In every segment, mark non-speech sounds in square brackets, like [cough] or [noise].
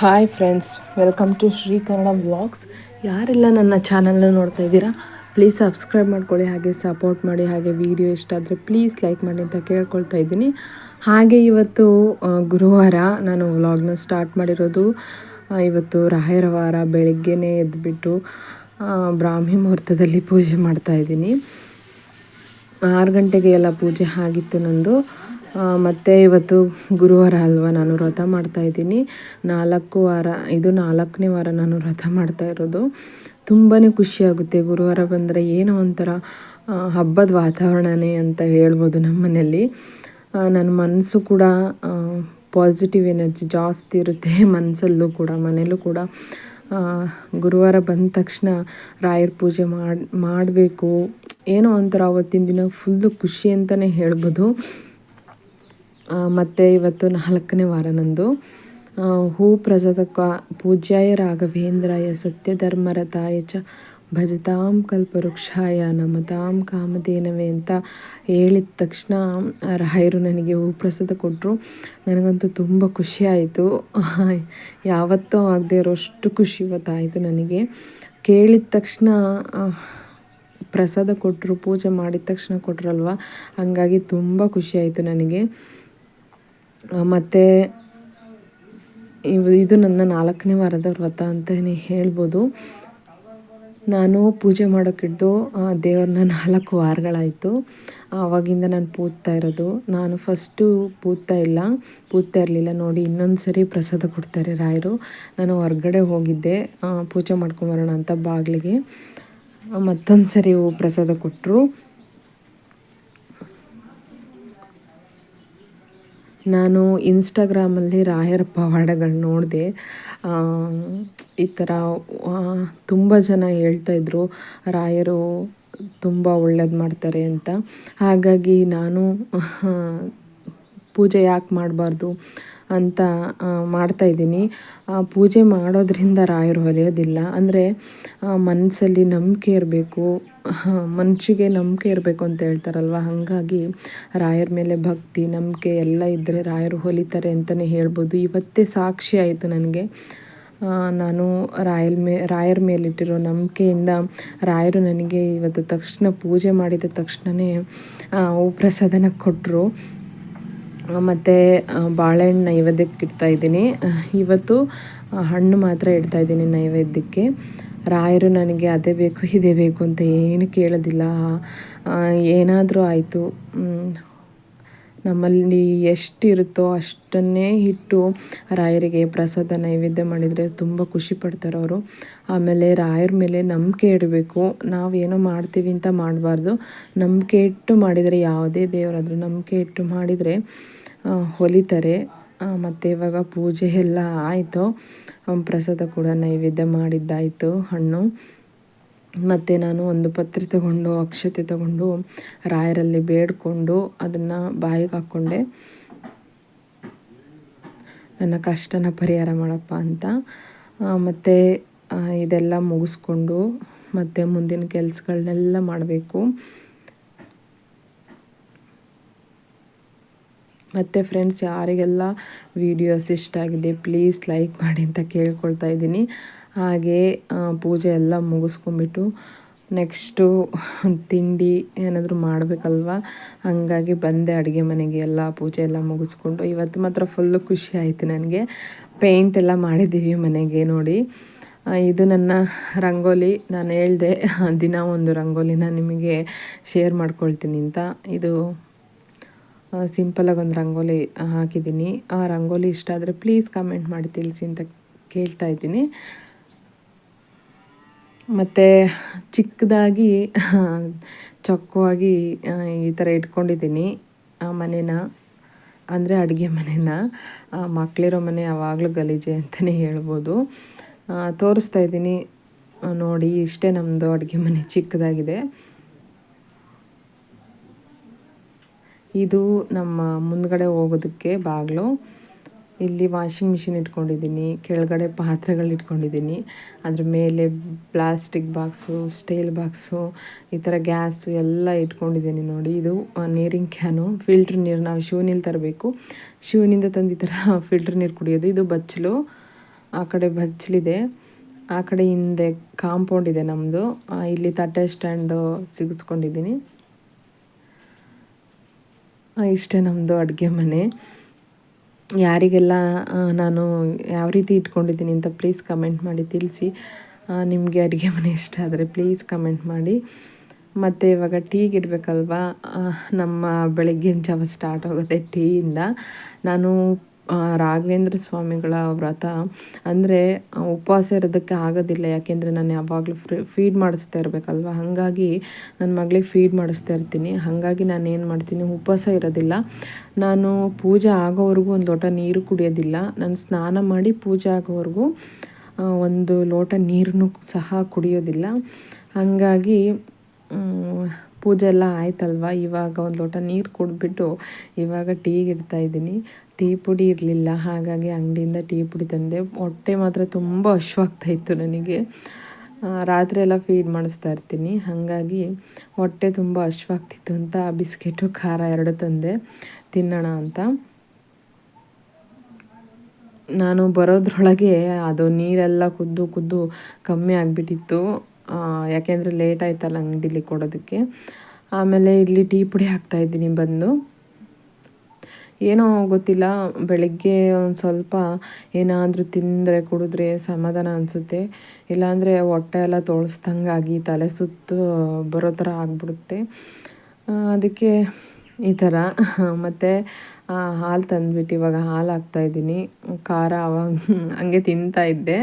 Hi friends welcome to Shri Kannada vlogs ಯಾರೆಲ್ಲ ನನ್ನ ಚಾನಲ್ನ ನೋಡ್ತಾ ಇದ್ದೀರಾ ಪ್ಲೀಸ್ ಸಬ್ಸ್ಕ್ರೈಬ್ ಮಾಡ್ಕೊಳ್ಳಿ, ಹಾಗೆ ಸಪೋರ್ಟ್ ಮಾಡಿ, ಹಾಗೆ ವಿಡಿಯೋ ಇಷ್ಟ ಆದರೆ ಪ್ಲೀಸ್ ಲೈಕ್ ಮಾಡಿ ಅಂತ ಕೇಳ್ಕೊಳ್ತಾ ಇದ್ದೀನಿ. ಹಾಗೆ ಇವತ್ತು ಗುರುವಾರ ನಾನು ವ್ಲಾಗ್ನ ಸ್ಟಾರ್ಟ್ ಮಾಡಿರೋದು ಇವತ್ತು ರಾಯರವಾರ ಬೆಳಗ್ಗೆನೇ ಎದ್ದುಬಿಟ್ಟು ಬ್ರಾಹ್ಮಿ ಮುಹೂರ್ತದಲ್ಲಿ ಪೂಜೆ ಮಾಡ್ತಾ ಇದ್ದೀನಿ. ಆರು ಗಂಟೆಗೆ ಎಲ್ಲ ಪೂಜೆ ಆಗಿತ್ತು ನಂದು. ಮತ್ತೆ ಇವತ್ತು ಗುರುವಾರ ಅಲ್ವಾ ನಾನು ವ್ರತ ಮಾಡ್ತಾ ಇದ್ದೀನಿ. ನಾಲ್ಕು ವಾರ, ಇದು ನಾಲ್ಕನೇ ವಾರ ನಾನು ವ್ರತ ಮಾಡ್ತಾ ಇರೋದು. ತುಂಬಾ ಖುಷಿಯಾಗುತ್ತೆ ಗುರುವಾರ ಬಂದರೆ ಏನೋ ಒಂಥರ ಹಬ್ಬದ ವಾತಾವರಣನೇ ಅಂತ ಹೇಳ್ಬೋದು ನಮ್ಮ ಮನೆಯಲ್ಲಿ ನನ್ನ ಮನಸ್ಸು ಕೂಡ ಪಾಸಿಟಿವ್ ಎನರ್ಜಿ ಜಾಸ್ತಿ ಇರುತ್ತೆ [laughs] ಮನಸ್ಸಲ್ಲೂ ಕೂಡ ಮನೆಯಲ್ಲೂ ಕೂಡ. ಗುರುವಾರ ಬಂದ ತಕ್ಷಣ ರಾಯರ ಪೂಜೆ ಮಾಡಿ, ಮಾಡಬೇಕು. ಏನೋ ಒಂಥರ ಅವತ್ತಿನ ದಿನ ಫುಲ್ಲು ಖುಷಿ ಅಂತಲೇ ಹೇಳ್ಬೋದು. ಮತ್ತು ಇವತ್ತು ನಾಲ್ಕನೇ ವಾರ ನಂದು. ಹೂ ಪ್ರಸಾದ ಪೂಜ್ಯಾಯ ರಾಘವೇಂದ್ರಾಯ ಸತ್ಯಧರ್ಮರತಾಯ ಚ ಭಜತಾಂ ಕಲ್ಪವೃಕ್ಷಾಯ ನಮತಾಂ ಕಾಮಧೇನವೇ ಅಂತ ಹೇಳಿದ ತಕ್ಷಣ ರಾಯರು ನನಗೆ ಹೂ ಪ್ರಸಾದ ಕೊಟ್ಟರು ನನಗಂತೂ ತುಂಬ ಖುಷಿ ಆಯಿತು. ಯಾವತ್ತೂ ಆಗದೆ ಇರೋಷ್ಟು ಖುಷಿ ಇವತ್ತಾಯಿತು ನನಗೆ. ಕೇಳಿದ ತಕ್ಷಣ ಪ್ರಸಾದ ಕೊಟ್ಟರು ಪೂಜೆ ಮಾಡಿದ ತಕ್ಷಣ ಕೊಟ್ರಲ್ವ? ಹಂಗಾಗಿ ತುಂಬ ಖುಷಿ ಆಯಿತು ನನಗೆ. ಮತ್ತು ಇವ್ ಇದು ನನ್ನ ನಾಲ್ಕನೇ ವಾರದ ವ್ರತ ಅಂತಲೇ ಹೇಳ್ಬೋದು. ನಾನು ಪೂಜೆ ಮಾಡೋಕ್ಕಿಡ್ದು ದೇವ್ರನ್ನ ನಾಲ್ಕು ವಾರಗಳಾಯಿತು. ಆವಾಗಿಂದ ನಾನು ಪೂಜ್ತಾ ಇರೋದು. ನಾನು ಫಸ್ಟು ಪೂಜ್ತಾ ಇಲ್ಲ. ಪೂಜ್ತಾ ಇರಲಿಲ್ಲ ನೋಡಿ ಇನ್ನೊಂದು ಸರಿ ಪ್ರಸಾದ ಕೊಡ್ತಾರೆ ರಾಯರು. ನಾನು ಹೊರಗಡೆ ಹೋಗಿದ್ದೆ ಪೂಜೆ ಮಾಡ್ಕೊಂಬರೋಣ ಅಂತ ಬಾಗಿಲಿಗೆ. ಮತ್ತೊಂದು ಸರಿ ಪ್ರಸಾದ ಕೊಟ್ಟರು ನಾನು ಇನ್ಸ್ಟಾಗ್ರಾಮಲ್ಲಿ ರಾಯರ ಪವಾಡಗಳು ನೋಡಿದೆ. ಈ ಥರ ತುಂಬ ಜನ ಹೇಳ್ತಾಯಿದ್ರು ರಾಯರು ತುಂಬ ಒಳ್ಳೇದು ಮಾಡ್ತಾರೆ ಅಂತ. ಹಾಗಾಗಿ ನಾನು, ಪೂಜೆ ಯಾಕೆ ಮಾಡಬಾರ್ದು ಅಂತ ಮಾಡ್ತಾಯಿದ್ದೀನಿ ಪೂಜೆ ಮಾಡೋದ್ರಿಂದ ರಾಯರು ಹೊಲಿಯೋದಿಲ್ಲ. ಅಂದರೆ ಮನಸ್ಸಲ್ಲಿ ನಂಬಿಕೆ ಇರಬೇಕು. ಮನುಷ್ಯಗೆ ನಂಬಿಕೆ ಇರಬೇಕು ಅಂತ ಹೇಳ್ತಾರಲ್ವ? ಹಾಗಾಗಿ ರಾಯರ ಮೇಲೆ ಭಕ್ತಿ, ನಂಬಿಕೆ ಎಲ್ಲ ಇದ್ದರೆ ರಾಯರು ಹೊಲಿತಾರೆ ಅಂತಲೇ ಹೇಳ್ಬೋದು. ಇವತ್ತೇ ಸಾಕ್ಷಿ ಆಯಿತು ನನಗೆ. ನಾನು ರಾಯಲ್ ಮೇ, ರಾಯರ ಮೇಲಿಟ್ಟಿರೋ ನಂಬಿಕೆಯಿಂದ ರಾಯರು ನನಗೆ ಇವತ್ತು ತಕ್ಷಣ ಪೂಜೆ ಮಾಡಿದ ತಕ್ಷಣವೇ ಹೂ ಪ್ರಸಾದನ ಕೊಟ್ಟರು ಮತ್ತು ಬಾಳೆಹಣ್ಣು ನೈವೇದ್ಯಕ್ಕೆ ಇಡ್ತಾ ಇದ್ದೀನಿ. ಇವತ್ತು ಹಣ್ಣು ಮಾತ್ರ ಇಡ್ತಾ ಇದ್ದೀನಿ ನೈವೇದ್ಯಕ್ಕೆ. ರಾಯರು ನನಗೆ ಅದೇ ಬೇಕು, ಇದೇ ಬೇಕು ಅಂತ ಏನು ಕೇಳೋದಿಲ್ಲ. ಏನಾದರೂ ಆಯಿತು. ನಮ್ಮಲ್ಲಿ ಎಷ್ಟಿರುತ್ತೋ ಅಷ್ಟನ್ನೇ ಇಟ್ಟು ರಾಯರಿಗೆ ಪ್ರಸಾದ ನೈವೇದ್ಯ ಮಾಡಿದರೆ ತುಂಬ ಖುಷಿ ಪಡ್ತಾರೆ ಅವರು. ಆಮೇಲೆ ರಾಯರ ಮೇಲೆ ನಂಬಿಕೆ ಇಡಬೇಕು. ನಾವೇನೋ ಮಾಡ್ತೀವಿ ಅಂತ ಮಾಡಬಾರ್ದು. ನಂಬಿಕೆ ಇಟ್ಟು ಮಾಡಿದರೆ ಯಾವುದೇ ದೇವರಾದರೂ ನಂಬಿಕೆ ಇಟ್ಟು ಮಾಡಿದರೆ ಹೊಲಿತಾರೆ. ಮತ್ತು ಇವಾಗ ಪೂಜೆ ಎಲ್ಲ ಆಯಿತು. ಪ್ರಸಾದ ಕೂಡ ನೈವೇದ್ಯ ಮಾಡಿದ್ದಾಯಿತು ಹಣ್ಣು. ಮತ್ತು ನಾನು ಒಂದು ಪತ್ರೆ ತಗೊಂಡು, ಅಕ್ಷತೆ ತಗೊಂಡು, ರಾಯರಲ್ಲಿ ಬೇಡಿಕೊಂಡು ಅದನ್ನು ಬಾಯಿಗೆ ಹಾಕ್ಕೊಂಡೆ. ನನ್ನ ಕಷ್ಟನ ಪರಿಹಾರ ಮಾಡಪ್ಪ ಅಂತ. ಮತ್ತು ಇದೆಲ್ಲ ಮುಗಿಸ್ಕೊಂಡು, ಮತ್ತು ಮುಂದಿನ ಕೆಲಸಗಳನ್ನೆಲ್ಲ ಮಾಡಬೇಕು. ಮತ್ತು ಫ್ರೆಂಡ್ಸ್ ಯಾರಿಗೆಲ್ಲ ವೀಡಿಯೋಸ್ ಇಷ್ಟ ಆಗಿದೆ ಪ್ಲೀಸ್ ಲೈಕ್ ಮಾಡಿ ಅಂತ ಕೇಳ್ಕೊಳ್ತಾ ಇದ್ದೀನಿ. ಹಾಗೆ ಪೂಜೆ ಎಲ್ಲ ಮುಗಿಸ್ಕೊಂಬಿಟ್ಟು ನೆಕ್ಸ್ಟು ತಿಂಡಿ ಏನಾದರೂ ಮಾಡಬೇಕಲ್ವ? ಹಾಗಾಗಿ ಬಂದೆ ಅಡುಗೆ ಮನೆಗೆ ಎಲ್ಲ, ಪೂಜೆ ಎಲ್ಲ ಮುಗಿಸ್ಕೊಂಡು. ಇವತ್ತು ಮಾತ್ರ ಫುಲ್ಲು ಖುಷಿ ಆಯಿತು ನನಗೆ. ಪೇಂಟ್ ಎಲ್ಲ ಮಾಡಿದ್ದೀವಿ ಮನೆಗೆ ನೋಡಿ. ಇದು ನನ್ನ ರಂಗೋಲಿ. ನಾನು ಹೇಳಿದೆ, ದಿನ ಒಂದು ರಂಗೋಲಿನ ನಿಮಗೆ ಶೇರ್ ಮಾಡ್ಕೊಳ್ತೀನಿ ಅಂತ. ಇದು ಸಿಂಪಲಾಗಿ ಒಂದು ರಂಗೋಲಿ ಹಾಕಿದ್ದೀನಿ. ಆ ರಂಗೋಲಿ ಇಷ್ಟ ಆದರೆ ಪ್ಲೀಸ್ ಕಮೆಂಟ್ ಮಾಡಿ ತಿಳಿಸಿ ಅಂತ ಕೇಳ್ತಾ ಇದ್ದೀನಿ. ಮತ್ತು ಚಿಕ್ಕದಾಗಿ ಚೊಕ್ಕವಾಗಿ ಈ ಥರ ಇಟ್ಕೊಂಡಿದ್ದೀನಿ. ಆ ಮನೇನ, ಅಂದರೆ ಅಡುಗೆ ಮನೇನ. ಮಕ್ಕಳಿರೋ ಮನೆ ಯಾವಾಗಲೂ ಗಲೀಜೆ ಅಂತಲೇ ಹೇಳ್ಬೋದು. ತೋರಿಸ್ತಾ ಇದ್ದೀನಿ. ನೋಡಿ, ಇಷ್ಟೇ ನಮ್ಮದು ಅಡುಗೆ ಮನೆ ಚಿಕ್ಕದಾಗಿದೆ. ಇದು ನಮ್ಮ ಮುಂದ್ಗಡೆ ಹೋಗೋದಕ್ಕೆ ಬಾಗಿಲು. ಇಲ್ಲಿ ವಾಷಿಂಗ್ ಮಿಷಿನ್ ಇಟ್ಕೊಂಡಿದ್ದೀನಿ, ಕೆಳಗಡೆ ಪಾತ್ರೆಗಳು ಇಟ್ಕೊಂಡಿದ್ದೀನಿ. ಅದ್ರ ಮೇಲೆ ಪ್ಲಾಸ್ಟಿಕ್ ಬಾಕ್ಸು ಸ್ಟೀಲ್ ಬಾಕ್ಸು ಈ ಥರ ಗ್ಯಾಸು ಎಲ್ಲ ಇಟ್ಕೊಂಡಿದ್ದೀನಿ ನೋಡಿ. ಇದು ನೀರಿನ ಕ್ಯಾನು ಫಿಲ್ಟ್ರ್ ನೀರು, ನಾವು ಶಿವನಿಲ್ ತರಬೇಕು. ಶಿವನಿಂದ ತಂದು ಈ ಥರ ಫಿಲ್ಟ್ರ್ ನೀರು ಕುಡಿಯೋದು. ಇದು ಬಚ್ಚಲು, ಆ ಕಡೆ ಬಚ್ಚಲಿದೆ. ಆ ಕಡೆ ಹಿಂದೆ ಕಾಂಪೌಂಡ್ ಇದೆ ನಮ್ಮದು ಇಲ್ಲಿ ತಟ್ಟೆ ಸ್ಟ್ಯಾಂಡು ಸಿಗಿಸ್ಕೊಂಡಿದ್ದೀನಿ. ಇಷ್ಟೇ ನಮ್ಮದು ಅಡುಗೆ ಮನೆ. ಯಾರಿಗೆಲ್ಲ ನಾನು ಯಾವ ರೀತಿ ಇಟ್ಕೊಂಡಿದ್ದೀನಿ ಅಂತ ಪ್ಲೀಸ್ ಕಮೆಂಟ್ ಮಾಡಿ, ತಿಳಿಸಿ. ನಿಮಗೆ ಅಡುಗೆ ಮನೆ ಇಷ್ಟ ಆದರೆ ಪ್ಲೀಸ್ ಕಮೆಂಟ್ ಮಾಡಿ. ಮತ್ತು ಇವಾಗ ಟೀಗೆ ಇಡಬೇಕಲ್ವಾ ನಮ್ಮ ಬೆಳಗ್ಗಿನ ಜಾವ ಸ್ಟಾರ್ಟ್ ಆಗುತ್ತೆ ಟೀಯಿಂದ. ನಾನು ರಾಘವೇಂದ್ರ ಸ್ವಾಮಿಗಳ ವ್ರತ. ಅಂದರೆ ಉಪವಾಸ ಇರೋದಕ್ಕೆ ಆಗೋದಿಲ್ಲ. ಯಾಕೆಂದರೆ ನಾನು ಯಾವಾಗಲೂ ಫ್ರೀ ಫೀಡ್ ಮಾಡಿಸ್ತಾ ಇರಬೇಕಲ್ವ? ಹಾಗಾಗಿ ನನ್ನ ಮಗಳಿಗೆ ಫೀಡ್ ಮಾಡಿಸ್ತಾ ಇರ್ತೀನಿ. ಹಾಗಾಗಿ ನಾನು ಏನು ಮಾಡ್ತೀನಿ? ಉಪವಾಸ ಇರೋದಿಲ್ಲ. ನಾನು ಪೂಜೆ ಆಗೋವರೆಗೂ ಒಂದು ಲೋಟ ನೀರು ಕುಡಿಯೋದಿಲ್ಲ. ನಾನು ಸ್ನಾನ ಮಾಡಿ ಪೂಜೆ ಆಗೋವರೆಗೂ ಒಂದು ಲೋಟ ನೀರನ್ನು ಸಹ ಕುಡಿಯೋದಿಲ್ಲ. ಹಾಗಾಗಿ ಪೂಜೆ ಎಲ್ಲ ಆಯ್ತಲ್ವ? ಇವಾಗ ಒಂದು ಲೋಟ ನೀರು ಕುಡಿದ್ಬಿಟ್ಟು ಇವಾಗ ಟೀಗೆ ಇಡ್ತಾ ಇದ್ದೀನಿ. ಟೀ ಪುಡಿ ಇರಲಿಲ್ಲ, ಹಾಗಾಗಿ ಅಂಗಡಿಯಿಂದ ಟೀ ಪುಡಿ ತಂದೆ. ಹೊಟ್ಟೆ ಮಾತ್ರ ತುಂಬ ಇತ್ತು ನನಗೆ. ರಾತ್ರಿ ಎಲ್ಲ ಫೀಡ್ ಮಾಡಿಸ್ತಾ ಇರ್ತೀನಿ. ಹಾಗಾಗಿ ಹೊಟ್ಟೆ ತುಂಬ ಹಶ್ವಾಗ್ತಿತ್ತು ಅಂತ ಬಿಸ್ಕೆಟು, ಖಾರ ಎರಡು ತಂದೆ. ತಿನ್ನೋಣ ಅಂತ. ನಾನು ಬರೋದ್ರೊಳಗೆ ಅದು ನೀರೆಲ್ಲ ಕುದ್ದು ಕುದ್ದು ಕಮ್ಮಿ ಆಗಿಬಿಟ್ಟಿತ್ತು. ಯಾಕೆಂದರೆ ಲೇಟ್ ಆಯ್ತಲ್ಲ ಅಂಗಡಿಲಿ ಕೊಡೋದಕ್ಕೆ. ಆಮೇಲೆ ಇಲ್ಲಿ ಟೀ ಪುಡಿ ಹಾಕ್ತಾಯಿದ್ದೀನಿ ಬಂದು. ಏನೋ ಗೊತ್ತಿಲ್ಲ, ಬೆಳಗ್ಗೆ ಒಂದು ಸ್ವಲ್ಪ ಏನಾದರೂ ತಿಂದರೆ ಕುಡಿದ್ರೆ ಸಮಾಧಾನ ಅನಿಸುತ್ತೆ. ಇಲ್ಲಾಂದರೆ ಹೊಟ್ಟೆ ಎಲ್ಲ ತೋಳಿಸ್ದಂಗಾಗಿ ತಲೆ ಸುತ್ತು ಬರೋ ಥರ ಆಗಿಬಿಡುತ್ತೆ. ಅದಕ್ಕೆ ಈ ಥರ ಮತ್ತು ಹಾಲು ತಂದ್ಬಿಟ್ಟು ಇವಾಗ ಹಾಲು ಹಾಕ್ತಾಯಿದ್ದೀನಿ ಖಾರ ಅವಾಗ ಹಂಗೆ ತಿಂತಾ ಇದ್ದೆ.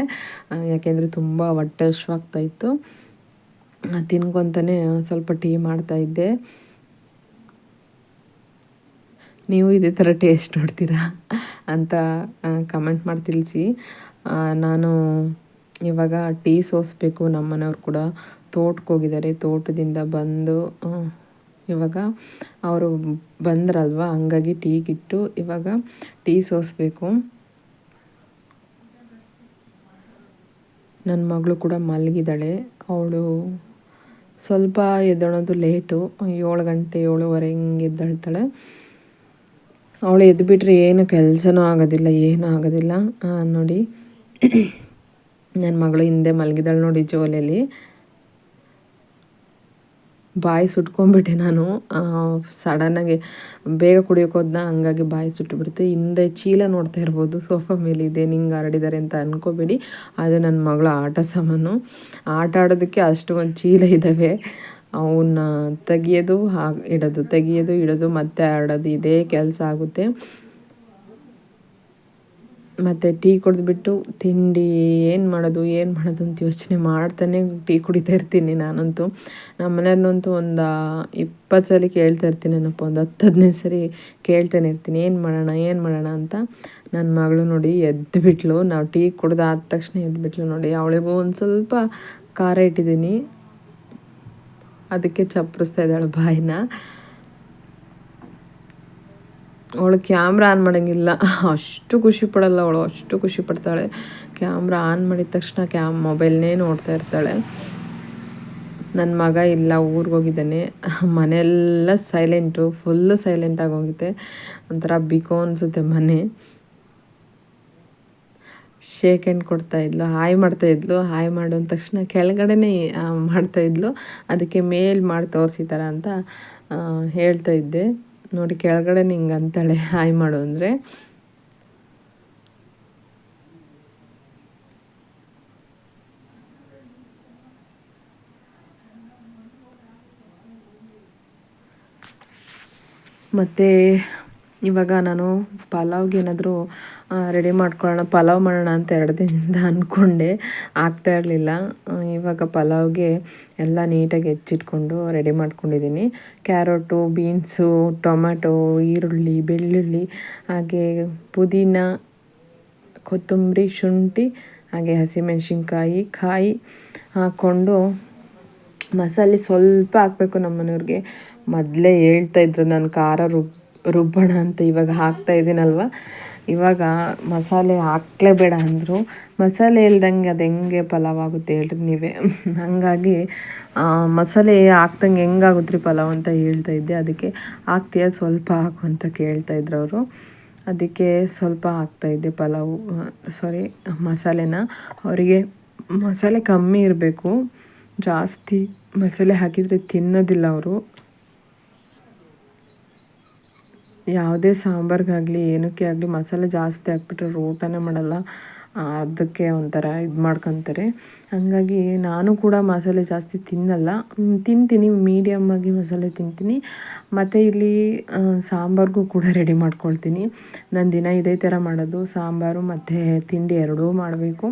ಯಾಕೆಂದರೆ ತುಂಬ ಹೊಟ್ಟೆ ಹಶ್ವಾಗ್ತಾಯಿತ್ತು ತಿನ್ಕೊತಾನೆ ಸ್ವಲ್ಪ ಟೀ ಮಾಡ್ತಾಯಿದ್ದೆ ನೀವು ಇದೇ ಥರ ಟೇಸ್ಟ್ ನೋಡ್ತೀರಾ ಅಂತ ಕಮೆಂಟ್ ಮಾಡಿ ತಿಳಿಸಿ. ನಾನು ಇವಾಗ ಟೀ ಸೋಸಬೇಕು ನಮ್ಮ ಮನೆಯವ್ರು ಕೂಡ ತೋಟಕ್ಕೆ ಹೋಗಿದ್ದಾರೆ. ತೋಟದಿಂದ ಬಂದು ಇವಾಗ ಅವರು ಬಂದ್ರಲ್ವ, ಹಂಗಾಗಿ ಟೀಗಿಟ್ಟು ಇವಾಗ ಟೀ ಸೋಸಬೇಕು. ನನ್ನ ಮಗಳು ಕೂಡ ಮಲಗಿದ್ದಾಳೆ. ಅವಳು ಸ್ವಲ್ಪ ಎದ್ದೊಳೋದು ಲೇಟು, ಏಳು ಗಂಟೆ ಏಳುವರೆ ಹಿಂಗೆ ಎದ್ದೇಳ್ತಾಳೆ. ಅವಳು ಎದ್ದು ಬಿಟ್ಟರೆ ಏನು ಕೆಲಸನೂ ಆಗೋದಿಲ್ಲ, ಏನೂ ಆಗೋದಿಲ್ಲ. ನೋಡಿ. ನನ್ನ ಮಗಳು ಹಿಂದೆ ಮಲಗಿದಳು ನೋಡಿ ಜೋಲೆಯಲ್ಲಿ ಬಾಯಿ ಸುಟ್ಕೊಂಡ್ಬಿಟ್ಟೆ ನಾನು. ಸಡನ್ನಾಗಿ ಬೇಗ ಕುಡಿಯೋಕೆ ಹೋದ್ನ, ಹಂಗಾಗಿ ಬಾಯಿ ಸುಟ್ಟುಬಿಡ್ತು. ಹಿಂದೆ ಚೀಲ ನೋಡ್ತಾ ಇರ್ಬೋದು, ಸೋಫಾ ಮೇಲೆ ಇದೆ, ನಿಂಗೆ ಹರಡಿದ್ದಾರೆ ಅಂತ ಅನ್ಕೋಬೇಡಿ. ಅದು ನನ್ನ ಮಗಳ ಆಟ ಸಾಮಾನು. ಆಟ ಆಡೋದಕ್ಕೆ ಅಷ್ಟು ಒಂದು ಚೀಲ ಇದ್ದಾವೆ ಅವನ್ನ ತೆಗಿಯೋದು ಹಾಗೆ ಇಡೋದು ತೆಗಿಯೋದು ಇಡೋದು, ಮತ್ತೆ ಆಡೋದು, ಇದೇ ಕೆಲಸ ಆಗುತ್ತೆ. ಮತ್ತು ಟೀ ಕುಡಿದ್ಬಿಟ್ಟು ತಿಂಡಿ ಏನು ಮಾಡೋದು ಏನು ಮಾಡೋದು ಅಂತ ಯೋಚನೆ ಮಾಡ್ತಾನೆ ಟೀ ಕುಡಿತಾ ಇರ್ತೀನಿ ನಾನಂತೂ. ನಮ್ಮ ಮನೆಯವ್ರನ್ನಂತೂ ಒಂದು ಇಪ್ಪತ್ತು ಸಲ ಕೇಳ್ತಾ ಇರ್ತೀನಿ ಏನಪ್ಪ ಒಂದು ಹತ್ತು ಹದಿನೈದು ಸರಿ ಕೇಳ್ತಾನೆ ಇರ್ತೀನಿ, ಏನು ಮಾಡೋಣ ಏನು ಮಾಡೋಣ ಅಂತ. ನನ್ನ ಮಗಳು ನೋಡಿ ಎದ್ದುಬಿಟ್ಲು ನಾವು ಟೀ ಕುಡ್ದು ಆದ ತಕ್ಷಣ ಎದ್ದುಬಿಟ್ಲು ನೋಡಿ, ಅವಳಿಗೂ ಒಂದು ಸ್ವಲ್ಪ ಖಾರ ಇಟ್ಟಿದ್ದೀನಿ. ಅದಕ್ಕೆ ಚಪ್ಪರಿಸ್ತಾ ಇದ್ದಾಳೆ ಬಾಯಿನ. ಅವಳು ಕ್ಯಾಮ್ರಾ ಆನ್ ಮಾಡೋಂಗಿಲ್ಲ. ಅಷ್ಟು ಖುಷಿ ಪಡಲ್ಲ ಅವಳು, ಅಷ್ಟು ಖುಷಿ ಪಡ್ತಾಳೆ. ಕ್ಯಾಮ್ರಾ ಆನ್ ಮಾಡಿದ ತಕ್ಷಣ ಕ್ಯಾಮ್ ಮೊಬೈಲ್ನೇ ನೋಡ್ತಾ ಇರ್ತಾಳೆ. ನನ್ನ ಮಗ ಇಲ್ಲ, ಊರಿಗೆ ಹೋಗಿದ್ದಾನೆ. ಮನೆಯೆಲ್ಲ ಸೈಲೆಂಟು ಫುಲ್ಲು ಸೈಲೆಂಟಾಗಿ ಹೋಗಿದೆ ಒಂಥರ ಬಿಕೋ ಅನಿಸುತ್ತೆ ಮನೆ. ಶೇಕ್ ಹ್ಯಾಂಡ್ ಕೊಡ್ತಾಯಿದ್ಲು ಹಾಯ್ ಮಾಡ್ತಾಯಿದ್ಲು ಹಾಯ್ ಮಾಡೋ ತಕ್ಷಣ ಕೆಳಗಡೆನೇ ಮಾಡ್ತಾಯಿದ್ಲು ಅದಕ್ಕೆ ಮೇಲ್ ಮಾಡಿ ತೋರಿಸಿದಾರ ಅಂತ ಹೇಳ್ತಾ ಇದ್ದೆ. ನೋಡಿ ಕೆಳಗಡೆ ಹಿಂಗೆ ಅಂತಾಳೆ, ಹಾಯ್ ಮಾಡು ಅಂದರೆ. ಮತ್ತು ಇವಾಗ ನಾನು ಪಲಾವ್ಗೆ ಏನಾದರೂ ರೆಡಿ ಮಾಡ್ಕೊಳ್ಳೋಣ, ಪಲಾವ್ ಮಾಡೋಣ ಅಂತ ಎರಡು ದಿನದಿಂದ ಅಂದ್ಕೊಂಡೆ ಆಗ್ತಾ ಇರಲಿಲ್ಲ. ಇವಾಗ ಪಲಾವ್ಗೆ ಎಲ್ಲ ನೀಟಾಗಿ ಹೆಚ್ಚಿಟ್ಕೊಂಡು ರೆಡಿ ಮಾಡ್ಕೊಂಡಿದ್ದೀನಿ. ಕ್ಯಾರೋಟು ಬೀನ್ಸು ಟೊಮ್ಯಾಟೊ ಈರುಳ್ಳಿ, ಬೆಳ್ಳುಳ್ಳಿ, ಹಾಗೆ ಪುದೀನ, ಕೊತ್ತಂಬರಿ, ಶುಂಠಿ, ಹಾಗೆ ಹಸಿಮೆಣಸಿನ್ಕಾಯಿ, ಕಾಯಿ ಹಾಕ್ಕೊಂಡು ಮಸಾಲೆ ಸ್ವಲ್ಪ ಹಾಕಬೇಕು ನಮ್ಮ ಮನೆಯವ್ರಿಗೆ ಮೊದಲೇ ಹೇಳ್ತಾಯಿದ್ರು ನಾನು ಖಾರ ರುಬ್ ರುಬ್ಬೋಣ ಅಂತ ಇವಾಗ ಹಾಕ್ತಾ ಇದ್ದೀನಲ್ವ ಇವಾಗ ಮಸಾಲೆ ಹಾಕ್ಲೇಬೇಡ ಅಂದರು. ಮಸಾಲೆ ಇಲ್ದಂಗೆ ಅದು ಹೆಂಗೆ ಪಲಾವ್ ಆಗುತ್ತೆ ಹೇಳ್ರಿ ನೀವೇ. [laughs] ಹಾಗಾಗಿ ಮಸಾಲೆ ಹಾಕ್ದಂಗೆ ಹೆಂಗಾಗುತ್ತೆ ರೀ ಪಲಾವ್ ಅಂತ ಹೇಳ್ತಾ ಇದ್ದೆ. ಅದಕ್ಕೆ ಹಾಕ್ತೀಯ? ಸ್ವಲ್ಪ ಹಾಕು ಅಂತ ಕೇಳ್ತಾ ಇದ್ರು ಅವರು. ಅದಕ್ಕೆ ಸ್ವಲ್ಪ ಹಾಕ್ತಾಯಿದ್ದೆ ಪಲಾವು. ಸಾರಿ ಮಸಾಲೆನ. ಅವರಿಗೆ ಮಸಾಲೆ ಕಮ್ಮಿ ಇರಬೇಕು. ಜಾಸ್ತಿ ಮಸಾಲೆ ಹಾಕಿದರೆ ತಿನ್ನೋದಿಲ್ಲ ಅವರು. ಯಾವುದೇ ಸಾಂಬಾರಿಗಾಗಲಿ ಏನಕ್ಕೆ ಆಗಲಿ ಮಸಾಲೆ ಜಾಸ್ತಿ ಹಾಕ್ಬಿಟ್ರೆ ರೋಟನೇ ಊಟನೇ ಮಾಡಲ್ಲ. ಅದಕ್ಕೆ ಒಂಥರ ಇದು ಮಾಡ್ಕೊತಾರೆ. ಹಾಗಾಗಿ ನಾನು ಕೂಡ ಮಸಾಲೆ ಜಾಸ್ತಿ ತಿನ್ನಲ್ಲ. ತಿಂತೀನಿ ಮೀಡಿಯಮ್ಮಾಗಿ ಮಸಾಲೆ ತಿಂತೀನಿ. ಮತ್ತು ಇಲ್ಲಿ ಸಾಂಬಾರಿಗೂ ಕೂಡ ರೆಡಿ ಮಾಡ್ಕೊಳ್ತೀನಿ. ನಾನು ದಿನ ಇದೇ ಥರ ಮಾಡೋದು. ಸಾಂಬಾರು ಮತ್ತು ತಿಂಡಿ ಎರಡೂ ಮಾಡಬೇಕು.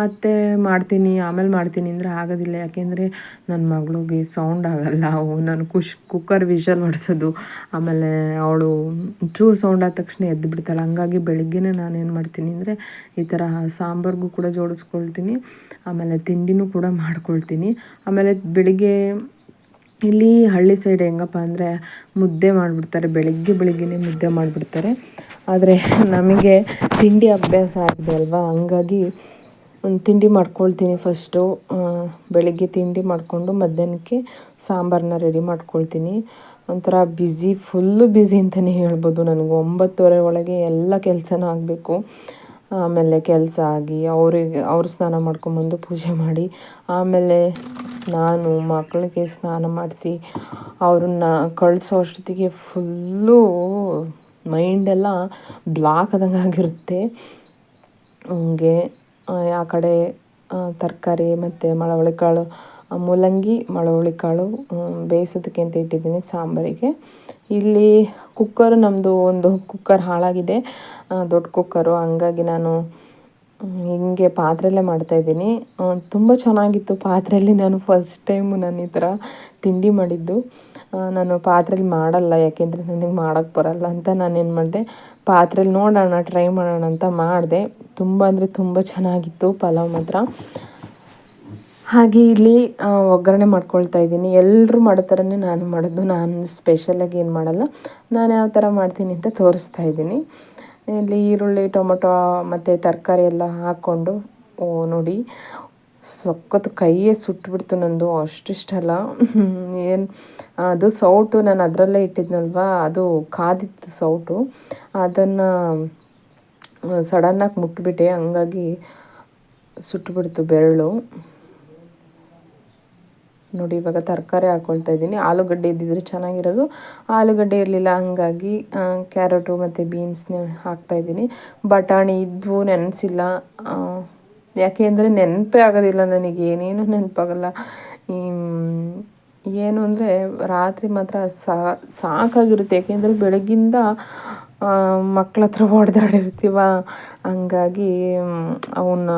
ಮತ್ತು ಮಾಡ್ತೀನಿ, ಆಮೇಲೆ ಮಾಡ್ತೀನಿ ಅಂದರೆ ಆಗೋದಿಲ್ಲ. ಯಾಕೆಂದರೆ ನನ್ನ ಮಗಳಿಗೆ ಸೌಂಡ್ ಆಗಲ್ಲ. ಅವು ನಾನು ಕುಶ್ ಕುಕ್ಕರ್ ವಿಷಲ್ ಹೊಡ್ಸೋದು ಆಮೇಲೆ ಅವಳು ಚೂ ಸೌಂಡ್ ಆದ ತಕ್ಷಣ ಎದ್ದು ಬಿಡ್ತಾಳೆ ಹಂಗಾಗಿ ಬೆಳಗ್ಗೆನೇ ನಾನು ಏನು ಮಾಡ್ತೀನಿ ಅಂದರೆ ಈ ಥರ ಸಾಂಬಾರಿಗೂ ಕೂಡ ಜೋಡಿಸ್ಕೊಳ್ತೀನಿ. ಆಮೇಲೆ ತಿಂಡಿನೂ ಕೂಡ ಮಾಡ್ಕೊಳ್ತೀನಿ. ಆಮೇಲೆ ಬೆಳಿಗ್ಗೆ ಇಲ್ಲಿ ಹಳ್ಳಿ ಸೈಡ್ ಹೆಂಗಪ್ಪ ಅಂದರೆ ಮುದ್ದೆ ಮಾಡಿಬಿಡ್ತಾರೆ. ಬೆಳಗ್ಗೆ ಬೆಳಿಗ್ಗೆನೇ ಮುದ್ದೆ ಮಾಡಿಬಿಡ್ತಾರೆ. ಆದರೆ ನಮಗೆ ತಿಂಡಿ ಅಭ್ಯಾಸ ಆಗಿದೆ ಅಲ್ವಾ? ಹಂಗಾಗಿ ಒಂದು ತಿಂಡಿ ಮಾಡ್ಕೊಳ್ತೀನಿ ಫಸ್ಟು ಬೆಳಗ್ಗೆ ತಿಂಡಿ ಮಾಡಿಕೊಂಡು ಮಧ್ಯಾಹ್ನಕ್ಕೆ ಸಾಂಬಾರನ್ನ ರೆಡಿ ಮಾಡ್ಕೊಳ್ತೀನಿ. ಒಂಥರ ಬ್ಯುಸಿ ಫುಲ್ಲು ಬ್ಯುಸಿ ಅಂತಲೇ ಹೇಳ್ಬೋದು ನನಗೆ. ಒಂಬತ್ತುವರೆ ಒಳಗೆ ಎಲ್ಲ ಕೆಲಸನೂ ಆಗಬೇಕು. ಆಮೇಲೆ ಕೆಲಸ ಆಗಿ ಅವರಿಗೆ, ಅವ್ರು ಸ್ನಾನ ಮಾಡ್ಕೊಂಬಂದು ಪೂಜೆ ಮಾಡಿ, ಆಮೇಲೆ ನಾನು ಮಕ್ಕಳಿಗೆ ಸ್ನಾನ ಮಾಡಿಸಿ, ಅವ್ರನ್ನ ಕಳಿಸೋ ಅಷ್ಟೊತ್ತಿಗೆ ಫುಲ್ಲು ಮೈಂಡೆಲ್ಲ ಬ್ಲಾಕ್ ಆದಂಗೆ ಆಗಿರುತ್ತೆ. ಹಂಗೆ, ಆ ಕಡೆ ತರಕಾರಿ ಮತ್ತು ಮಳವಳ್ಳಿ ಕಾಳು ಮೂಲಂಗಿ ಮಳವಳಿ ಕಾಳು ಬೇಯಿಸೋದಕ್ಕೆ ಅಂತ ಇಟ್ಟಿದ್ದೀನಿ ಸಾಂಬಾರಿಗೆ. ಇಲ್ಲಿ ಕುಕ್ಕರ್ ನಮ್ಮದು ಒಂದು ಕುಕ್ಕರ್ ಹಾಳಾಗಿದೆ. ದೊಡ್ಡ ಕುಕ್ಕರು. ಹಂಗಾಗಿ ನಾನು ಹಿಂಗೆ ಪಾತ್ರೆಯಲ್ಲೇ ಮಾಡ್ತಾಯಿದ್ದೀನಿ ತುಂಬ ಚೆನ್ನಾಗಿತ್ತು ಪಾತ್ರೆಯಲ್ಲಿ ನಾನು ಫಸ್ಟ್ ಟೈಮು ನಾನು ಈ ಥರ ತಿಂಡಿ ಮಾಡಿದ್ದು. ನಾನು ಪಾತ್ರೆಯಲ್ಲಿ ಮಾಡಲ್ಲ, ಯಾಕೆಂದರೆ ನನಗೆ ಮಾಡೋಕ್ಕೆ ಬರಲ್ಲ ಅಂತ ನಾನೇನು ಮಾಡಿದೆ, ಪಾತ್ರೆಯಲ್ಲಿ ನೋಡೋಣ ಟ್ರೈ ಮಾಡೋಣ ಅಂತ ಮಾಡಿದೆ. ತುಂಬ ಅಂದರೆ ತುಂಬ ಚೆನ್ನಾಗಿತ್ತು ಪಲಾವ್ ಮಾತ್ರ. ಹಾಗೆ ಇಲ್ಲಿ ಒಗ್ಗರಣೆ ಮಾಡ್ಕೊಳ್ತಾ ಇದ್ದೀನಿ. ಎಲ್ಲರೂ ಮಾಡೋ ಥರನೇ ನಾನು ಮಾಡೋದು. ನಾನು ಸ್ಪೆಷಲಾಗಿ ಏನು ಮಾಡಲ್ಲ. ನಾನು ಯಾವ ಥರ ಮಾಡ್ತೀನಿ ಅಂತ ತೋರಿಸ್ತಾ ಇದ್ದೀನಿ. ಇಲ್ಲಿ ಈರುಳ್ಳಿ, ಟೊಮೊಟೊ, ಮತ್ತು ತರಕಾರಿ ಎಲ್ಲ ಹಾಕ್ಕೊಂಡು, ಓ, ನೋಡಿ. ಸಖತ್ತು ಕೈಯೇ ಸುಟ್ಟುಬಿಡ್ತು ನಂದು ಅಷ್ಟಿಷ್ಟಲ್ಲ ಏನು, ಅದು ಸೌಟು ನಾನು ಅದರಲ್ಲೇ ಇಟ್ಟಿದ್ನಲ್ವ, ಅದು ಕಾದಿತ್ತು ಸೌಟು. ಅದನ್ನು, ಸಡನ್ನಾಗಿ ಮುಟ್ಬಿಟ್ಟೆ, ಹಂಗಾಗಿ ಸುಟ್ಟುಬಿಡ್ತು ಬೆರಳು. ನೋಡಿ, ಇವಾಗ ತರಕಾರಿ ಹಾಕ್ಕೊಳ್ತಾ ಇದ್ದೀನಿ. ಆಲೂಗಡ್ಡೆ ಇದ್ದಿದ್ರೆ ಚೆನ್ನಾಗಿರೋದು. ಆಲೂಗಡ್ಡೆ ಇರಲಿಲ್ಲ, ಹಂಗಾಗಿ ಕ್ಯಾರೆಟು ಮತ್ತು ಬೀನ್ಸ್ನೇ ಹಾಕ್ತಾಯಿದ್ದೀನಿ ಬಟಾಣಿ ಇದ್ವು ನೆನೆಸಿಲ್ಲ. ಯಾಕೆ ಅಂದರೆ ನೆನಪೇ ಆಗೋದಿಲ್ಲ ನನಗೆ. ಏನೇನು ನೆನಪಾಗಲ್ಲ. ಏನು ಅಂದರೆ ರಾತ್ರಿ ಮಾತ್ರ ಸಾಕಾಗಿರುತ್ತೆ. ಯಾಕೆಂದರೆ ಬೆಳಗ್ಗಿಂದ ಮಕ್ಕಳ ಹತ್ರ ಹೊಡೆದಾಡಿರ್ತೀವ ಹಂಗಾಗಿ ಅವನ್ನ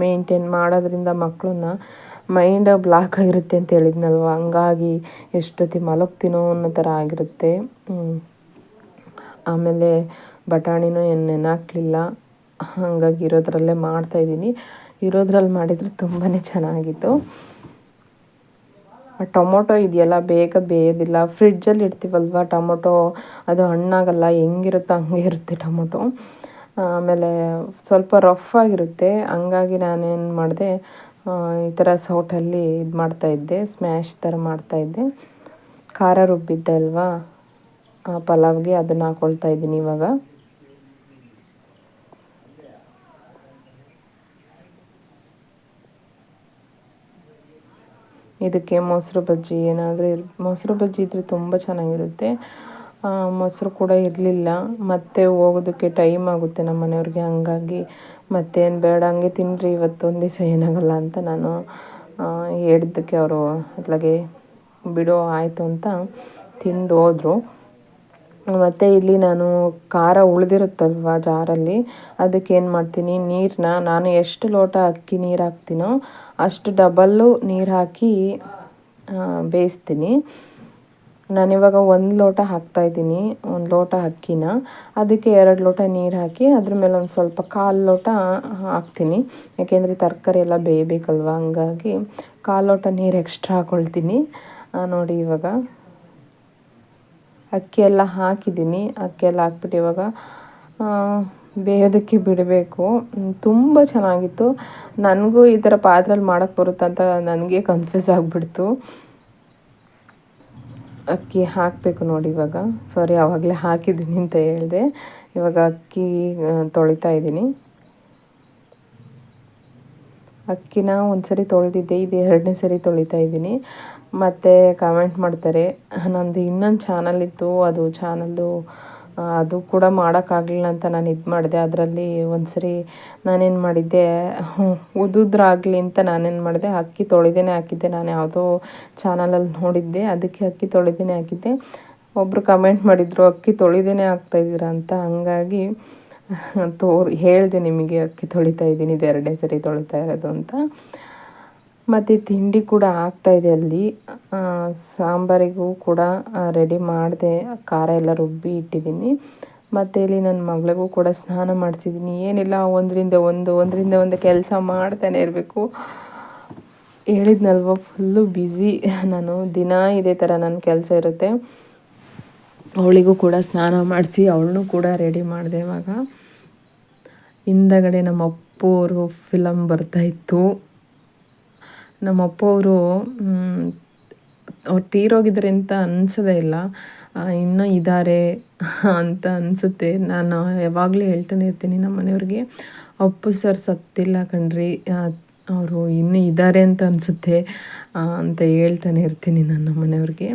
ಮೇಂಟೈನ್ ಮಾಡೋದ್ರಿಂದ ಮಕ್ಕಳನ್ನ ಮೈಂಡ್ ಬ್ಲಾಕ್ ಆಗಿರುತ್ತೆ ಅಂತ ಹೇಳಿದ್ನಲ್ವ? ಹಂಗಾಗಿ ಎಷ್ಟೊತ್ತಿಗೆ ಮಲಗ್ತೀನೋ ಅನ್ನೋ ಥರ ಆಗಿರುತ್ತೆ. ಆಮೇಲೆ ಬಟಾಣಿನೂ ಏನು ನೆನಾಕ್ಲಿಲ್ಲ ಹಾಗಾಗಿ ಇರೋದ್ರಲ್ಲೇ ಮಾಡ್ತಾಯಿದ್ದೀನಿ ಇರೋದ್ರಲ್ಲಿ ಮಾಡಿದರೆ ತುಂಬಾ ಚೆನ್ನಾಗಿತ್ತು. ಟೊಮೊಟೊ ಇದೆಯಲ್ಲ, ಬೇಗ ಬೇಯೋದಿಲ್ಲ ಫ್ರಿಡ್ಜಲ್ಲಿ ಇಡ್ತೀವಲ್ವ ಟೊಮೊಟೊ? ಅದು ಹಣ್ಣಾಗಲ್ಲ, ಹೆಂಗಿರುತ್ತೋ ಹಂಗೆ ಇರುತ್ತೆ ಟೊಮೊಟೊ. ಆಮೇಲೆ ಸ್ವಲ್ಪ ರಫ್ ಆಗಿರುತ್ತೆ. ಹಂಗಾಗಿ ನಾನೇನು ಮಾಡಿದೆ ಈ ಥರ ಸೌಟಲ್ಲಿ ಇದು ಮಾಡ್ತಾಯಿದ್ದೆ ಸ್ಮ್ಯಾಶ್ ಥರ ಮಾಡ್ತಾಯಿದ್ದೆ ಖಾರ ರುಬ್ಬಿದ್ದೆ ಅಲ್ವಾ? ಪಲಾವ್ಗೆ ಅದನ್ನು ಹಾಕ್ಕೊಳ್ತಾ ಇದ್ದೀನಿ ಇವಾಗ. ಇದಕ್ಕೆ ಮೊಸರು ಬಜ್ಜಿ ಏನಾದರೂ ಇರ್, ಮೊಸರು ಬಜ್ಜಿ ಇದ್ದರೆ ತುಂಬ ಚೆನ್ನಾಗಿರುತ್ತೆ. ಮೊಸರು ಕೂಡ ಇರಲಿಲ್ಲ. ಮತ್ತೆ ಹೋಗೋದಕ್ಕೆ ಟೈಮ್ ಆಗುತ್ತೆ ನಮ್ಮ ಮನೆಯವ್ರಿಗೆ ಹಂಗಾಗಿ ಮತ್ತೇನು ಬೇಡ, ಹಂಗೆ ತಿನ್ನಿರಿ ಇವತ್ತು ಒಂದು ದಿವಸ ಏನಾಗಲ್ಲ ಅಂತ ನಾನು ಹೇಳಿದ್ದಕ್ಕೆ ಅವರು ಅತ್ಲಾಗೆ ಬಿಡು, ಆಯಿತು ಅಂತ ತಿಂದು ಹೋದರು ಮತ್ತು ಇಲ್ಲಿ ನಾನು ಖಾರ ಉಳಿದಿರುತ್ತಲ್ವ ಜಾರಲ್ಲಿ, ಅದಕ್ಕೆ ಏನು ಮಾಡ್ತೀನಿ ನೀರನ್ನ ನಾನು ಎಷ್ಟು ಲೋಟ ಅಕ್ಕಿ ನೀರು ಹಾಕ್ತೀನೋ ಅಷ್ಟು ಡಬಲ್ಲು ನೀರು ಹಾಕಿ ಬೇಯಿಸ್ತೀನಿ. ನಾನಿವಾಗ ಒಂದು ಲೋಟ ಹಾಕ್ತಾ ಇದ್ದೀನಿ, ಒಂದು ಲೋಟ ಅಕ್ಕಿನ. ಅದಕ್ಕೆ ಎರಡು ಲೋಟ ನೀರು ಹಾಕಿ ಅದ್ರ ಮೇಲೆ ಒಂದು ಸ್ವಲ್ಪ ಕಾಲು ಲೋಟ ಹಾಕ್ತೀನಿ. ಯಾಕೆಂದರೆ ತರಕಾರಿ ಎಲ್ಲ ಬೇಯಬೇಕಲ್ವ? ಹಂಗಾಗಿ ಕಾಲು ಲೋಟ ನೀರು ಎಕ್ಸ್ಟ್ರಾ ಹಾಕ್ಕೊಳ್ತೀನಿ ನೋಡಿ ಇವಾಗ. ಅಕ್ಕಿ ಎಲ್ಲ ಹಾಕಿದ್ದೀನಿ. ಅಕ್ಕಿ ಎಲ್ಲ ಹಾಕ್ಬಿಟ್ಟು ಇವಾಗ ಬೇಯೋದಕ್ಕೆ ಬಿಡಬೇಕು. ತುಂಬ ಚೆನ್ನಾಗಿತ್ತು. ನನಗೂ ಈ ಥರ ಪಾತ್ರೆಯಲ್ಲಿ ಮಾಡೋಕ್ಕೆ ಬರುತ್ತಂತ ನನಗೆ ಕನ್ಫ್ಯೂಸ್ ಆಗಿಬಿಡ್ತು. ಅಕ್ಕಿ ಹಾಕಬೇಕು ನೋಡಿ ಇವಾಗ. ಸಾರಿ ಆವಾಗಲೇ ಹಾಕಿದ್ದೀನಿ ಅಂತ ಹೇಳಿದೆ. ಇವಾಗ ಅಕ್ಕಿ ತೊಳಿತಾ ಇದ್ದೀನಿ. ಅಕ್ಕಿನ ಒಂದು ಸರಿ ತೊಳೆದಿದ್ದೆ, ಇದು ಎರಡನೇ ಸರಿ ತೊಳಿತಾ ಇದ್ದೀನಿ. ಮತ್ತು ಕಮೆಂಟ್ ಮಾಡ್ತಾರೆ, ನಂದು ಇನ್ನೊಂದು ಚಾನಲ್ ಇತ್ತು, ಅದು ಚಾನಲ್ದು ಅದು ಕೂಡ ಮಾಡೋಕ್ಕಾಗಲಿಲ್ಲ ಅಂತ ನಾನು ಇದು ಮಾಡಿದೆ. ಅದರಲ್ಲಿ ಒಂದು ಸರಿ ನಾನೇನು ಮಾಡಿದ್ದೆ ಉದುದ್ರಾಗಲಿ ಅಂತ ನಾನೇನು ಮಾಡಿದೆ. ಅಕ್ಕಿ ತೊಳೆದೇನೆ ಹಾಕಿದ್ದೆ. ನಾನು ಯಾವುದೋ ಚಾನಲಲ್ಲಿ ನೋಡಿದ್ದೆ. ಅದಕ್ಕೆ ಅಕ್ಕಿ ತೊಳೆದೇನೆ ಹಾಕಿದ್ದೆ. ಒಬ್ಬರು ಕಮೆಂಟ್ ಮಾಡಿದರು, ಅಕ್ಕಿ ತೊಳೆದೇನೆ ಹಾಕ್ತಾಯಿದ್ದೀರಾ ಅಂತ. ಹಂಗಾಗಿ ತೋರ್, ಹೇಳಿದೆ ನಿಮಗೆ ಅಕ್ಕಿ ತೊಳಿತಾ ಇದ್ದೀನಿ, ಇದು ಎರಡನೇ ಸರಿ ತೊಳಿತಾ ಇರೋದು ಅಂತ. ಮತ್ತು ತಿಂಡಿ ಕೂಡ ಆಗ್ತಾಯಿದೆ ಅಲ್ಲಿ. ಸಾಂಬಾರಿಗೂ ಕೂಡ ರೆಡಿ ಮಾಡಿದೆ, ಖಾರ ಎಲ್ಲ ರುಬ್ಬಿ ಇಟ್ಟಿದ್ದೀನಿ. ಮತ್ತು ಇಲ್ಲಿ ನನ್ನ ಮಗಳಿಗೂ ಕೂಡ ಸ್ನಾನ ಮಾಡಿಸಿದ್ದೀನಿ. ಏನಿಲ್ಲ, ಒಂದರಿಂದ ಒಂದು ಒಂದರಿಂದ ಒಂದು ಕೆಲಸ ಮಾಡ್ತಾನೆ ಇರಬೇಕು. ಹೇಳಿದ್ನಲ್ವ ಫುಲ್ಲು ಬ್ಯುಸಿ ನಾನು ದಿನ ಇದೇ ಥರ ನನ್ನ ಕೆಲಸ ಇರುತ್ತೆ. ಅವಳಿಗೂ ಕೂಡ ಸ್ನಾನ ಮಾಡಿಸಿ, ಅವಳನ್ನೂ ಕೂಡ ರೆಡಿ ಮಾಡಿದೆ ಇವಾಗ. ಹಿಂದಗಡೆ ನಮ್ಮ ಅಪ್ಪು ಅವರು ಫಿಲಮ್ ಬರ್ತಾಯಿತ್ತು ನಮ್ಮ ಅಪ್ಪ ಅವರು ಅವ್ರು ತೀರೋಗಿದ್ದಾರೆ ಅಂತ ಅನ್ಸೋದೇ ಇಲ್ಲ. ಇನ್ನೂ ಇದ್ದಾರೆ ಅಂತ ಅನಿಸುತ್ತೆ. ನಾನು ಯಾವಾಗಲೂ ಹೇಳ್ತಾನೆ ಇರ್ತೀನಿ ನಮ್ಮ ಮನೆಯವ್ರಿಗೆ. ಅಪ್ಪು ಸರ್ ಸತ್ತಿಲ್ಲ ಕಣ್ರಿ. ಅವರು ಇನ್ನೂ ಇದ್ದಾರೆ ಅಂತ ಅನಿಸುತ್ತೆ ಅಂತ ಹೇಳ್ತಾನೆ ಇರ್ತೀನಿ ನಾನು ನಮ್ಮ ಮನೆಯವ್ರಿಗೆ.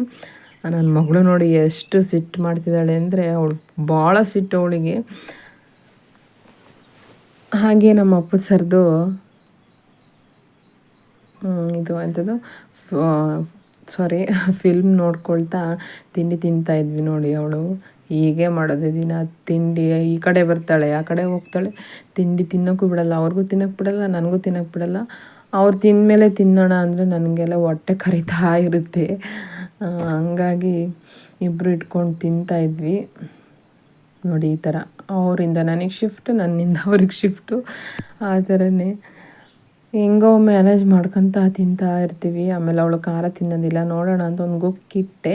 ನನ್ನ ಮಗಳು ನೋಡಿ ಎಷ್ಟು ಸಿಟ್ಟು ಮಾಡ್ತಿದ್ದಾಳೆ ಅಂದರೆ ಅವಳು ಭಾಳ ಸಿಟ್ಟು ಅವಳಿಗೆ. ಹಾಗೆ ನಮ್ಮ ಅಪ್ಪು ಸರ್ದು ಇದು ಅಂಥದ್ದು ಸಾರಿ ಫಿಲ್ಮ್ ನೋಡ್ಕೊಳ್ತಾ ತಿಂಡಿ ತಿಂತಾ ಇದ್ವಿ ನೋಡಿ ಅವಳು. ಹೀಗೆ ಮಾಡೋದು ದಿನ ತಿಂಡಿ, ಈ ಕಡೆ ಬರ್ತಾಳೆ, ಆ ಕಡೆ ಹೋಗ್ತಾಳೆ. ತಿಂಡಿ ತಿನ್ನೋಕ್ಕೂ ಬಿಡಲ್ಲ, ಅವ್ರಿಗೂ ತಿನ್ನೋಕ್ಕೆ ಬಿಡಲ್ಲ, ನನಗೂ ತಿನ್ನೋಕ್ಕೆ ಬಿಡಲ್ಲ. ಅವ್ರು ತಿಂದಮೇಲೆ ತಿನ್ನೋಣ ಅಂದರೆ ನನಗೆಲ್ಲ ಹೊಟ್ಟೆ ಕರಿತಾ ಇರುತ್ತೆ. ಹಂಗಾಗಿ ಇಬ್ಬರು ಇಟ್ಕೊಂಡು ತಿಂತಾ ಇದ್ವಿ. ನೋಡಿ ಈ ಥರ ಅವರಿಂದ ನನಗೆ ಶಿಫ್ಟು ನನ್ನಿಂದ ಅವ್ರಿಗೆ ಶಿಫ್ಟು ಆ ಥರನೇ ಹೆಂಗೋ ಮ್ಯಾನೇಜ್ ಮಾಡ್ಕೊತ ತಿಂತಾ ಇರ್ತೀವಿ. ಆಮೇಲೆ ಅವಳು ಖಾರ ತಿನ್ನೋದಿಲ್ಲ. ನೋಡೋಣ ಅಂತ ಒಂದು ಗುಕ್ಕಿಟ್ಟೆ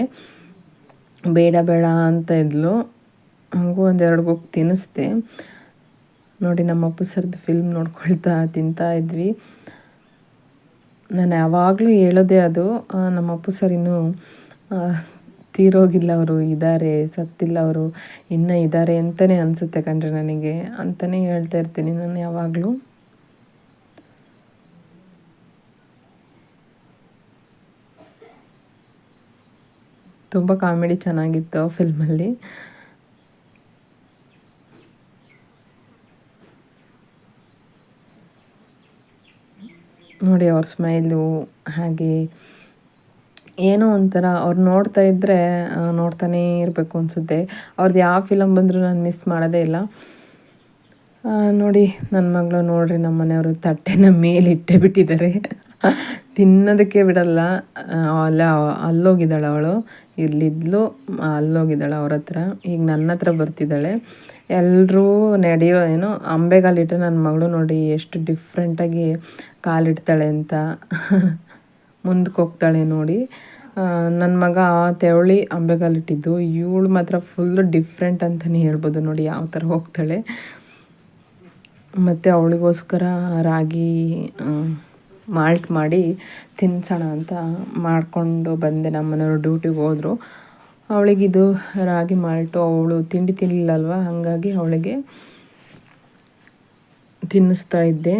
ಬೇಡ ಬೇಡ ಅಂತ ಇದ್ಲು. ಹಂಗೂ ಒಂದೆರಡು ಗುಕ್ ತಿನ್ನಿಸ್ದೆ. ನೋಡಿ ನಮ್ಮ ಅಪ್ಪು ಸರ್ದು ಫಿಲ್ಮ್ ನೋಡ್ಕೊಳ್ತಾ ತಿಂತಾ ಇದ್ವಿ. ನಾನು ಯಾವಾಗಲೂ ಹೇಳೋದೆ ಅದು ನಮ್ಮ ಅಪ್ಪು ಸರ್ ಇನ್ನೂ ತೀರೋಗಿಲ್ಲ ಅವರು. ಇದ್ದಾರೆ ಸತ್ತಿಲ್ಲ ಅವರು. ಇನ್ನೂ ಇದ್ದಾರೆ ಅಂತಲೇ ಅನಿಸುತ್ತೆ ಕಣ್ರಿ ನನಗೆ. ಅಂತಲೇ ಹೇಳ್ತಾ ಇರ್ತೀನಿ ನಾನು ಯಾವಾಗಲೂ. ತುಂಬ ಕಾಮಿಡಿ ಚೆನ್ನಾಗಿತ್ತು ಫಿಲ್ಮಲ್ಲಿ. ನೋಡಿ ಅವ್ರ ಸ್ಮೈಲು, ಹಾಗೆ ಏನೋ ಒಂಥರ ಅವ್ರು ನೋಡ್ತಾ ಇದ್ದರೆ ನೋಡ್ತಾನೇ ಇರಬೇಕು ಅನಿಸುತ್ತೆ. ಅವ್ರದ್ದು ಯಾವ ಫಿಲಮ್ ಬಂದರೂ ನಾನು ಮಿಸ್ ಮಾಡೋದೇ ಇಲ್ಲ. ನೋಡಿ ನನ್ನ ಮಗಳು ನೋಡ್ರಿ ನಮ್ಮ ಮನೆಯವರು ತಟ್ಟೆನ ಮೇಲಿಟ್ಟೇ ಬಿಟ್ಟಿದ್ದಾರೆ. ತಿನ್ನೋದಕ್ಕೆ ಬಿಡಲ್ಲ. ಅಲ್ಲ, ಅಲ್ಲೋಗಿದ್ದಾಳೆ ಅವಳು. ಇಲ್ಲಿದ್ಲು, ಅಲ್ಲೋಗಿದ್ದಾಳೆ ಅವ್ರ ಹತ್ರ. ಈಗ ನನ್ನ ಹತ್ರ ಬರ್ತಿದ್ದಾಳೆ. ಎಲ್ಲರೂ ನಡೆಯೋ ಏನೋ ಅಂಬೆಗಾಲಿಟ್ಟು ನನ್ನ ಮಗಳು ನೋಡಿ ಎಷ್ಟು ಡಿಫ್ರೆಂಟಾಗಿ ಕಾಲಿಡ್ತಾಳೆ ಅಂತ. ಮುಂದಕ್ಕೆ ಹೋಗ್ತಾಳೆ ನೋಡಿ. ನನ್ನ ಮಗ ತೆವಳಿ ಅಂಬೆಗಾಲಿಟ್ಟಿದ್ದು. ಇವಳು ಮಾತ್ರ ಫುಲ್ಲು ಡಿಫ್ರೆಂಟ್ ಅಂತಲೇ ಹೇಳ್ಬೋದು ನೋಡಿ, ಯಾವ ಥರ ಹೋಗ್ತಾಳೆ. ಮತ್ತು ಅವಳಿಗೋಸ್ಕರ ರಾಗಿ ಮಾಲ್ಟ್ ಮಾಡಿ ತಿನ್ಸೋಣ ಅಂತ ಮಾಡಿಕೊಂಡು ಬಂದೆ. ನಮ್ಮ ಮನೆಯವ್ರು ಡ್ಯೂಟಿಗೆ ಹೋದರು. ಅವಳಿಗಿದು ರಾಗಿ ಮಾಲ್ಟು, ಅವಳು ತಿಂಡಿ ತಿನ್ನಲಿಲ್ಲಲ್ವ ಹಾಗಾಗಿ ಅವಳಿಗೆ ತಿನ್ನಿಸ್ತಾ ಇದ್ದೆ.